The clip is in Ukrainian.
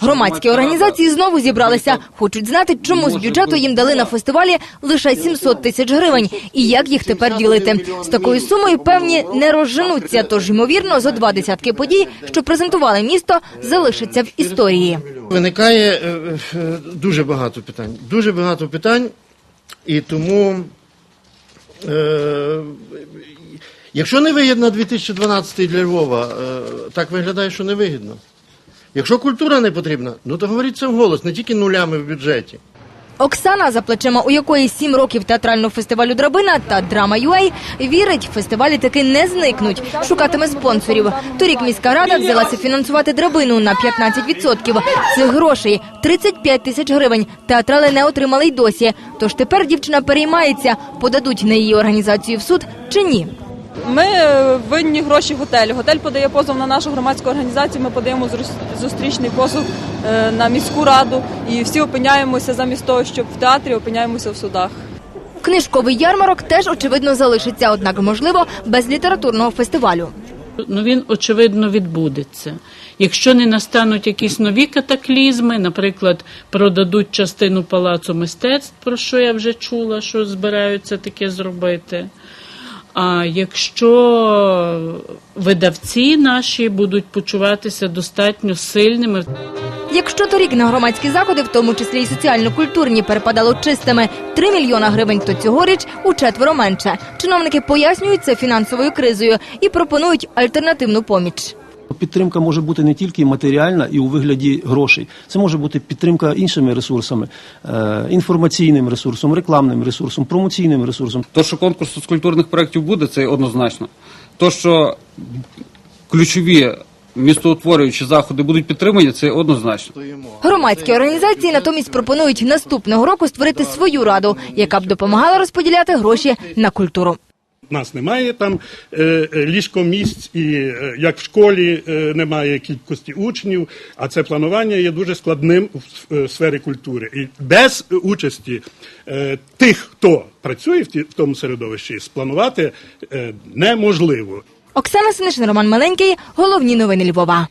Громадські організації знову зібралися. Хочуть знати, чому з бюджету їм дали на фестивалі лише 700 тисяч гривень і як їх тепер ділити. З такою сумою певні не розженуться. Тож ймовірно, зо два десятки подій, що презентували місто, залишаться в історії. Виникає е, е, дуже багато питань. Дуже багато питань, і тому, е, якщо не вигідно 2012 для Львова, так виглядає, що не вигідно. Якщо культура не потрібна, ну то говоріть це вголос, не тільки нулями в бюджеті. Оксана, за плечима у якої сім років театрального фестивалю Драбина та Драма UA, вірить, фестивалі таки не зникнуть. Шукатиме спонсорів. Торік міська рада взялася фінансувати драбину на 15%. Цих грошей 35 тисяч гривень. Театрали не отримали й досі. Тож тепер дівчина переймається, подадуть на її організацію в суд чи ні. Ми е, винні гроші готелю. Готель подає позов на нашу громадську організацію. Ми подаємо зустрічний позов е, на міську раду, і всі опиняємося замість того, щоб в театрі опиняємося в судах. Книжковий ярмарок теж очевидно залишиться, однак можливо без літературного фестивалю. Ну він очевидно відбудеться. Якщо не настануть якісь нові катаклізми, наприклад, продадуть частину палацу мистецтв, про що я вже чула, що збираються таке зробити. А якщо видавці наші будуть почуватися достатньо сильними, Якщо торік на громадські заходи, в тому числі й соціально-культурні, перепадало чистими 3 мільйона гривень, то цьогоріч у четверо менше. Чиновники пояснюють це фінансовою кризою і пропонують альтернативну поміч. Підтримка може бути не тільки матеріальна і у вигляді грошей. Це може бути підтримка іншими ресурсами, е, інформаційним ресурсом, рекламним ресурсом, промоційним ресурсом. То, що конкурс з культурних проєктів буде, це однозначно. То, що ключові містоутворюючі заходи будуть підтримані, це однозначно. Громадські організації натомість пропонують наступного року створити свою раду, яка б допомагала розподіляти гроші на культуру. Нас немає там е, е, ліжкомісць, і е, як в школі немає кількості учнів, а це планування є дуже складним в сфері культури. І без участі тих, хто працює в, ті, в тому середовищі, спланувати неможливо. Оксана Синишин, Роман Миленький. Головні новини Львова.